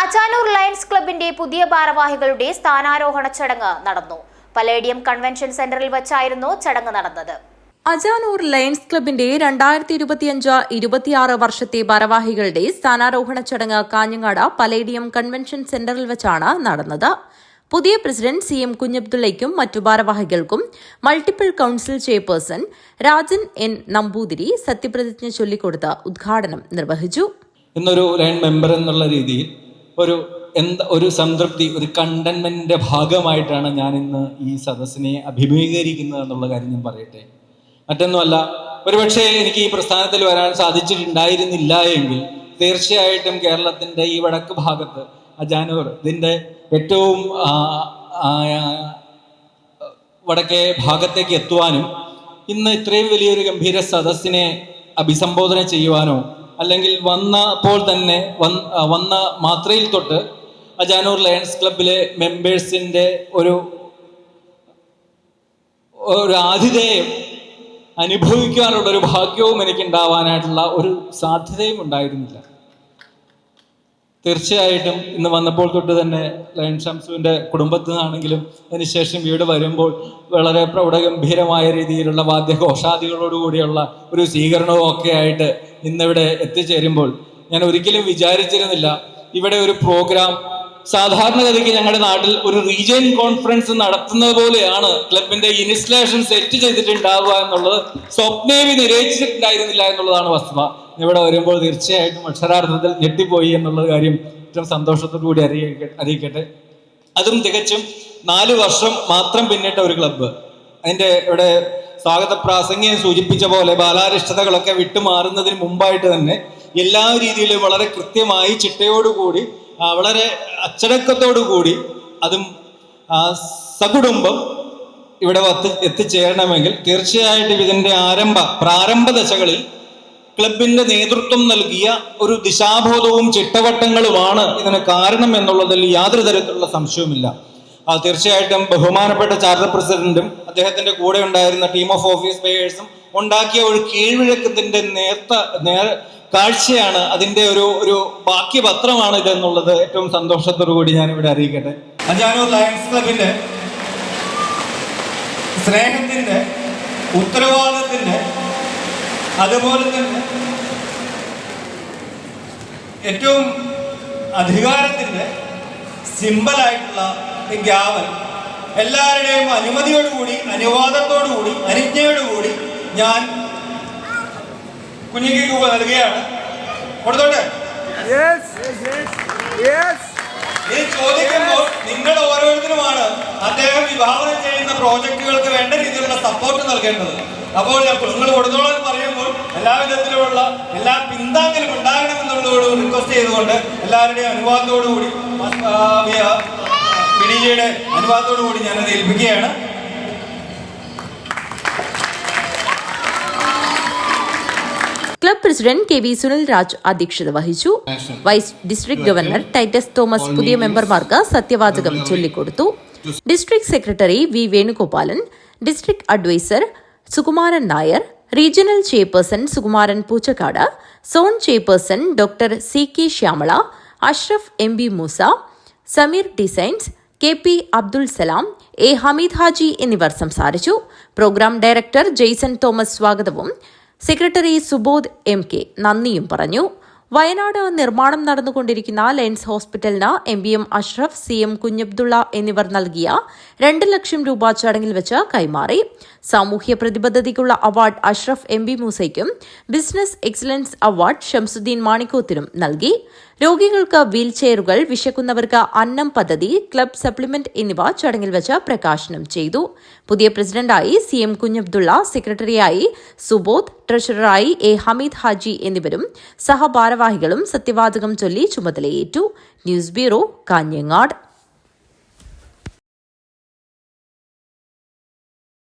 Ajanur lions ക്ലബിന്റെ പുതിയ ഭാരവാഹികളുടെ സ്ഥാനാരോഹണ ചടങ്ങ് നടന്നു. പലേഡിയം കൺവെൻഷൻ സെന്ററിൽ വച്ചായിരുന്നു ചടങ്ങ് നടന്നത്. അജാനൂർ ലയൺസ് ക്ലബിന്റെ രണ്ടായിരത്തി ഇരുപത്തിയഞ്ച് ഇരുപത്തിയാറ് വർഷത്തെ ഭാരവാഹികളുടെ സ്ഥാനാരോഹണ ചടങ്ങ് കാഞ്ഞങ്ങാട് പലേഡിയം കൺവെൻഷൻ സെന്ററിൽ വെച്ചാണ് നടന്നത്. പുതിയ പ്രസിഡന്റ് സി എം കുഞ്ഞബ്ദുള്ളയ്ക്കും മറ്റു ഭാരവാഹികൾക്കും multiple council chairperson Rajan N Namboothiri സത്യപ്രതിജ്ഞ ചൊല്ലിക്കൊടുത്ത് ഉദ്ഘാടനം നിർവഹിച്ചു. എന്നൊരു ലയൺ മെമ്പർ എന്നുള്ള രീതിയിൽ ഒരു എന്താ ഒരു സംതൃപ്തി ഒരു കണ്ടന്മെന്റിന്റെ ഭാഗമായിട്ടാണ് ഞാൻ ഇന്ന് ഈ സദസ്സിനെ അഭിമുഖീകരിക്കുന്നത് എന്നുള്ള കാര്യം ഞാൻ പറയട്ടെ. മറ്റൊന്നുമല്ല ഒരുപക്ഷെ എനിക്ക് ഈ പ്രസ്ഥാനത്തിൽ വരാൻ സാധിച്ചിട്ടുണ്ടായിരുന്നില്ല എങ്കിൽ തീർച്ചയായിട്ടും കേരളത്തിന്റെ ഈ വടക്ക് ഭാഗത്ത് അജാനൂർ ഇതിന്റെ ഏറ്റവും വടക്കേ ഭാഗത്തേക്ക് എത്തുവാനും ഇന്ന് ഇത്രയും വലിയൊരു ഗംഭീര സദസ്സിനെ അഭിസംബോധന ചെയ്യുവാനോ അല്ലെങ്കിൽ വന്നപ്പോൾ തന്നെ വന്ന മാത്രയിൽ തൊട്ട് അജാനൂർ ലയൺസ് ക്ലബിലെ മെമ്പേഴ്സിന്റെ ഒരു ഒരു ആതിഥേയം അനുഭവിക്കാനുള്ള ഒരു ഭാഗ്യവും എനിക്ക് ഉണ്ടാവാനായിട്ടുള്ള ഒരു സാധ്യതയും ഉണ്ടായിരുന്നില്ല. തീർച്ചയായിട്ടും ഇന്ന് വന്നപ്പോൾ തൊട്ട് തന്നെ ലയൺ ഷംസുവിന്റെ കുടുംബത്തിൽ നിന്നാണെങ്കിലും അതിനുശേഷം വീട് വരുമ്പോൾ വളരെ പ്രൗഢഗംഭീരമായ രീതിയിലുള്ള വാദ്യഘോഷാദികളോടുകൂടിയുള്ള ഒരു സ്വീകരണവും ഒക്കെ ആയിട്ട് ഇന്നിവിടെ എത്തിച്ചേരുമ്പോൾ ഞാൻ ഒരിക്കലും വിചാരിച്ചിരുന്നില്ല. ഇവിടെ ഒരു പ്രോഗ്രാം സാധാരണഗതിക്ക് ഞങ്ങളുടെ നാട്ടിൽ ഒരു റീജിയൻ കോൺഫറൻസ് നടത്തുന്നത് പോലെയാണ് ക്ലബിന്റെ ഇൻസ്റ്റലേഷൻ സെറ്റ് ചെയ്തിട്ടുണ്ടാവുക എന്നുള്ളത് സ്വപ്നേവി നിരയിച്ചിട്ടുണ്ടായിരുന്നില്ല എന്നുള്ളതാണ് വസ്തുത. ഇവിടെ വരുമ്പോൾ തീർച്ചയായിട്ടും അക്ഷരാർത്ഥത്തിൽ ഞെട്ടിപ്പോയി എന്നുള്ള കാര്യം ഏറ്റവും സന്തോഷത്തോടു കൂടി അറിയിക്ക അറിയിക്കട്ടെ. അതും തികച്ചും നാല് വർഷം മാത്രം പിന്നിട്ട ഒരു ക്ലബ്ബ് അതിന്റെ ഇവിടെ സ്വാഗത പ്രാസംഗികൻ സൂചിപ്പിച്ച പോലെ ബാലാരിഷ്ടതകളൊക്കെ വിട്ടുമാറുന്നതിന് മുമ്പായിട്ട് തന്നെ എല്ലാ രീതിയിലും വളരെ കൃത്യമായി ചിട്ടയോടുകൂടി വളരെ അച്ചടക്കത്തോടു കൂടി അതും സകുടുംബം ഇവിടെ എത്തിച്ചേരണമെങ്കിൽ തീർച്ചയായിട്ടും ഇതിന്റെ ആരംഭ പ്രാരംഭ ദശകളിൽ ക്ലബിന്റെ നേതൃത്വം നൽകിയ ഒരു ദിശാബോധവും ചിട്ടവട്ടങ്ങളുമാണ് ഇതിന് കാരണം എന്നുള്ളതിൽ യാതൊരു തരത്തിലുള്ള സംശയവുമില്ല. ആ, തീർച്ചയായിട്ടും ബഹുമാനപ്പെട്ട ചാർട്ടർ പ്രസിഡന്റും അദ്ദേഹത്തിന്റെ കൂടെ ഉണ്ടായിരുന്ന ടീം ഓഫ് ഓഫീസ് ബേയേഴ്സും ഉണ്ടാക്കിയ ഒരു കീഴ്വിഴക്കത്തിന്റെ നേർത്ത നേർ കാഴ്ചയാണ് അതിന്റെ ഒരു ഒരു ബാക്കി പത്രമാണ് ഇത് എന്നുള്ളത് ഏറ്റവും സന്തോഷത്തോടു കൂടി ഞാൻ ഇവിടെ അറിയിക്കട്ടെ. അജാനൂർ ലയൺസ് ക്ലബിന്റെ സ്നേഹത്തിന്റെ ഉത്തരവാദിത്തത്തിന്റെ അതുപോലെ തന്നെ ഏറ്റവും അധികാരത്തിന്റെ സിമ്പലായിട്ടുള്ള ഗ്യാവൽ എല്ലാവരുടെയും അനുമതിയോടുകൂടി അനുവാദത്തോടുകൂടി അനുജ്ഞയോടുകൂടി ഞാൻ കുഞ്ഞിക്ക് രൂപ നൽകുകയാണ്. കൊടുത്തോട്ടെ. ഇത് ചോദിക്കുമ്പോൾ നിങ്ങൾ ഓരോരുത്തരുമാണ് അദ്ദേഹം വിഭാവനം ചെയ്യുന്ന പ്രോജക്റ്റുകൾക്ക് വേണ്ട രീതിയിലുള്ള സപ്പോർട്ട് നൽകേണ്ടത്. അപ്പോൾ ഞാൻ നിങ്ങൾ കൊടുത്തോളം എന്ന് പറയുമ്പോൾ എല്ലാ പിന്താങ്ങലും ഉണ്ടാകണമെന്നുള്ളതോട് റിക്വസ്റ്റ് ചെയ്തുകൊണ്ട് എല്ലാവരുടെയും അനുവാദത്തോടുകൂടി വിഡിജിയുടെ അനുവാദത്തോടുകൂടി ഞാനത് ഏൽപ്പിക്കുകയാണ്. Club president K V Sunil Raj അധ്യക്ഷത വഹിച്ചു. Vice district governor Titus Thomas പുതിയ മെമ്പർമാർക്ക് സത്യവാചകം ചൊല്ലിക്കൊടുത്തു. District secretary V Venugopalan district adviser Sukumaran Nair regional chairperson Sukumaran Poochakkad zone chairperson doctor C K Shyamala Ashraf M B Moosa Sameer Designs K P Abdul Salam A Hameed Haji എന്നിവർ സംസാരിച്ചു. Programme director Jason Thomas സ്വാഗതവും secretary Subodh M K നന്ദിയും പറഞ്ഞു. വയനാട് നിർമ്മാണം നടന്നുകൊണ്ടിരിക്കുന്ന lens ഹോസ്പിറ്റലിന് M B M Ashraf C M Kunhabdulla എന്നിവർ നൽകിയ രണ്ട് ലക്ഷം രൂപ ചടങ്ങിൽ വെച്ച് കൈമാറി. സാമൂഹ്യ പ്രതിബദ്ധതയ്ക്കുള്ള അവാർഡ് അഷ്റഫ് എം ബി മൂസയ്ക്കും ബിസിനസ് എക്സലൻസ് അവാർഡ് ഷംസുദ്ദീൻ മാണിക്കോത്തിനും നൽകി. രോഗികൾക്ക് വീൽ ചെയറുകൾ വിശക്കുന്നവർക്ക് അന്നം പദ്ധതി ക്ലബ് സപ്ലിമെന്റ് എന്നിവ ചടങ്ങിൽ വെച്ച് പ്രകാശനം ചെയ്തു. പുതിയ പ്രസിഡന്റായി സി എം കുഞ്ഞബ്ദുള്ള സെക്രട്ടറിയായി സുബോധ് ട്രഷററായി എ ഹമീദ് ഹാജി എന്നിവരും സഹഭാരവാഹികളും സത്യവാചകം ചൊല്ലി ചുമതലയേറ്റു. News bureau Kanhangad.